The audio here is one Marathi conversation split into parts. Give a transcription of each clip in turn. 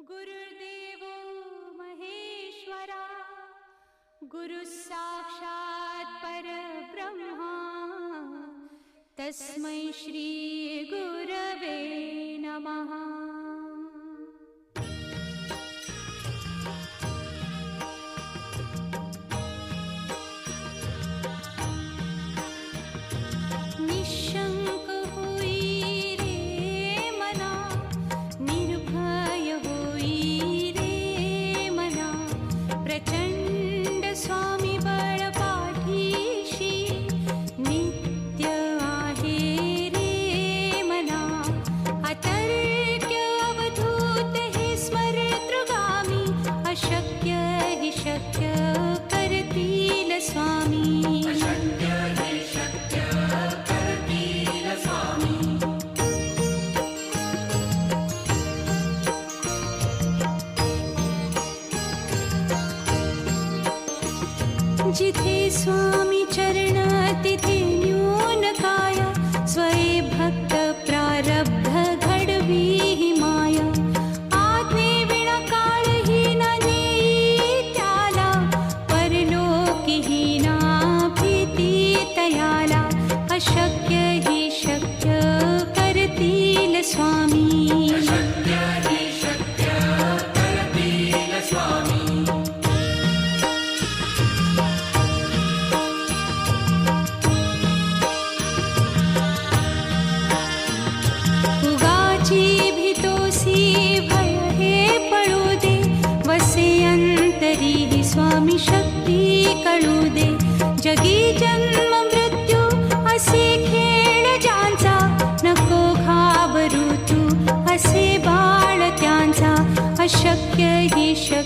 गुरुदेव महेश्वरा पर गुरुसाक्षात् तस्म श्री श्रीगुरवे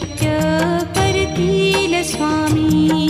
शक्य करतील स्वामी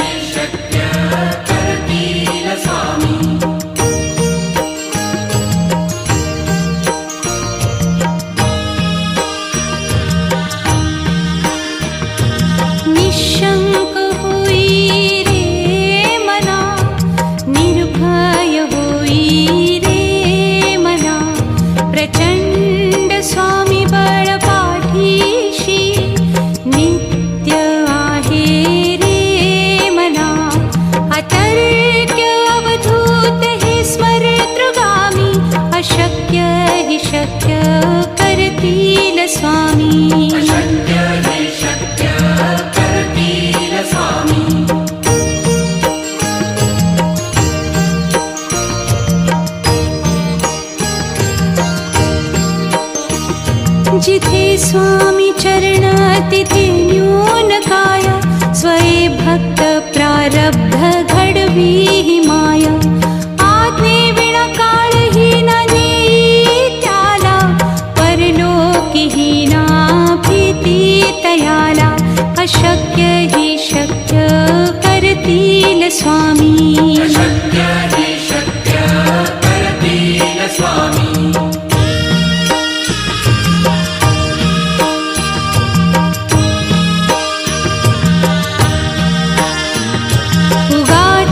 चिथे स्वामी चरणातिथिन्यूनकाय स्वय त्याला आग्ने कालहीना नित्याला प्रीति तयाला अशक्य ही शक्य करतील न स्वामी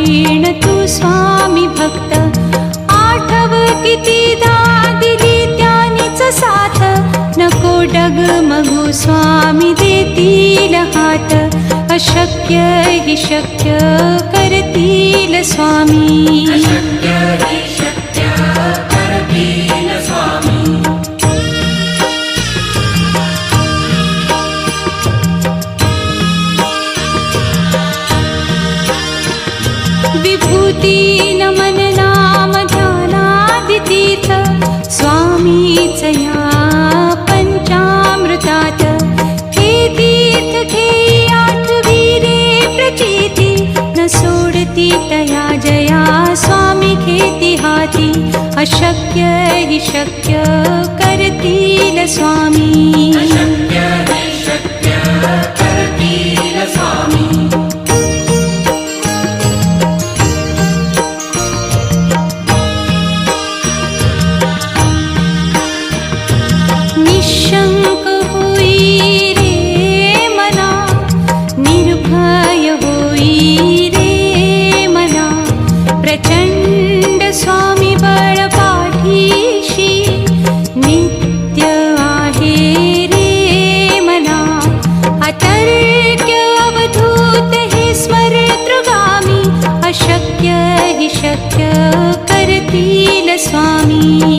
परायण तू स्वामी भक्त आठव किती दा दिली त्यानीच साथ नको डग डगमगू स्वामी देतील हात अशक्य ही शक्य करतील स्वामी मीच या पंचामृतात हे तीर्थ घे आठवी रे प्रचिती न सोडती तया जया स्वामी खेती हाती अशक्य हि शक्य करतील स्वामी स्वामी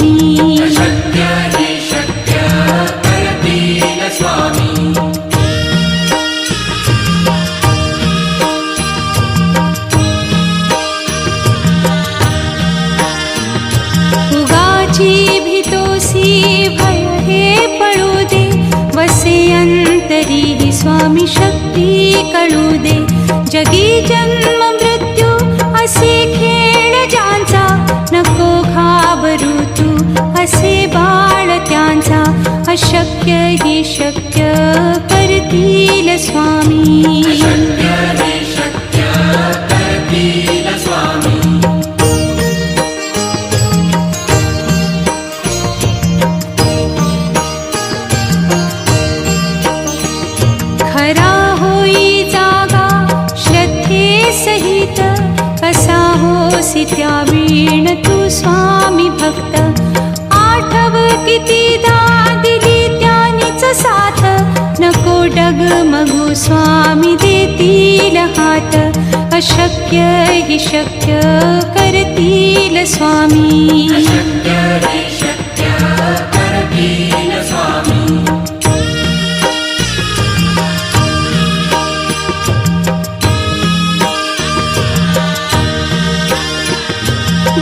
शक्य करतील स्वामी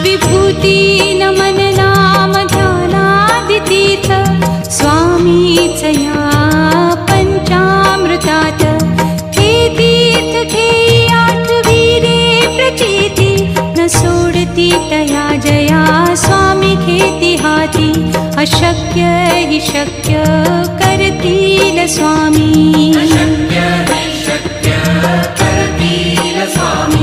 विभूति न मननामजालादित स्वामी चया पञ्चामृतात् सीतया जया स्वामी खेती हाथी अशक्य ही शक्य करती स्वामी अशक्य ही शक्य करती स्वामी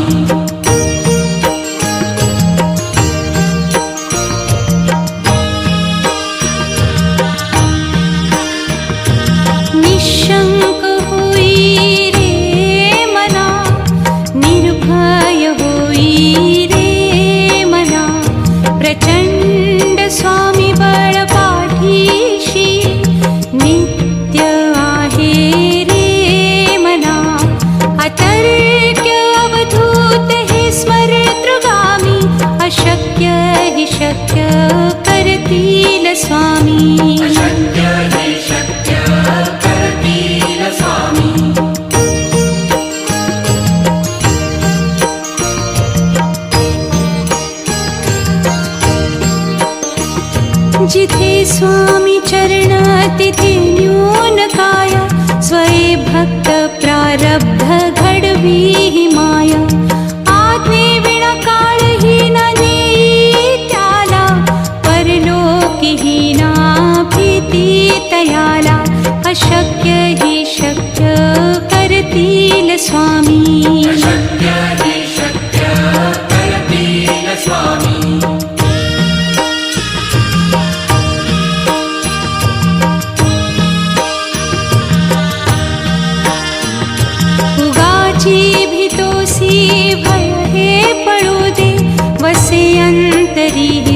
जिथे स्वामी चरणातिथिन्यूनकाय स्वये भक्तप्रारब्धगढवी माया आत्मकालहीना दीत्याला तयाला अशक्य हि शक्य स्वामी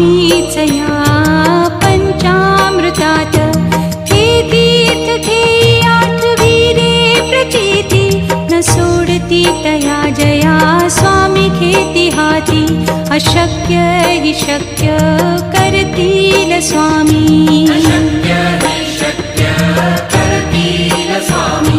मीच या पंचामृतात खेतीत खेई आठवी रे न सोडती तया जया स्वामी खेती हाती अशक्य ही शक्य करतील स्वामी अशक्य ही शक्य करतील स्वामी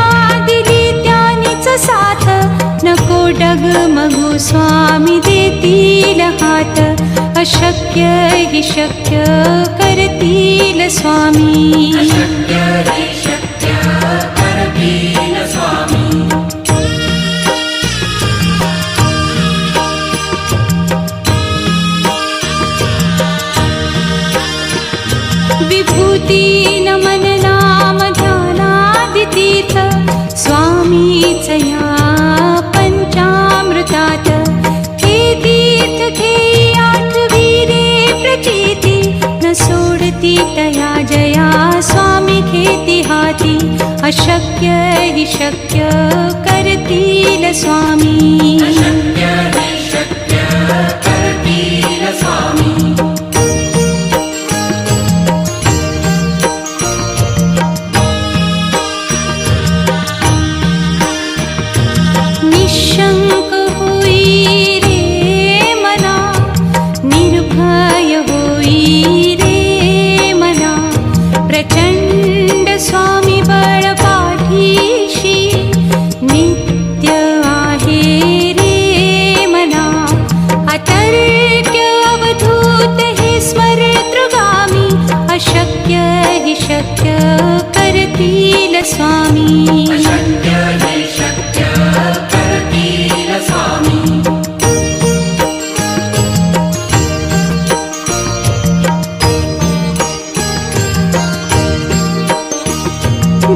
मघु स्वामी देतिल हाट अशक्य हि शक्य करतील स्वामी विभूति न मन नाम जानादित स्वामी चया तया जया स्वामी खेती हाती अशक्य हि शक्य स्वामी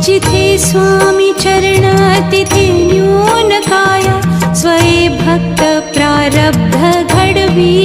जिथे स्वामी चरणातिथि न्यूनकारा स्वये भक्त प्रारब्ध घडवी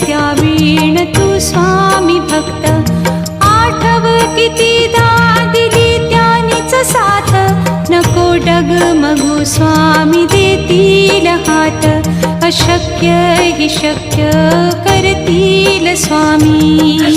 त्या वीण तू स्वामी भक्त आठव किती दा दिली त्यानीच साथ नको डगमगू स्वामी देतील हात अशक्य ही शक्य करतील स्वामी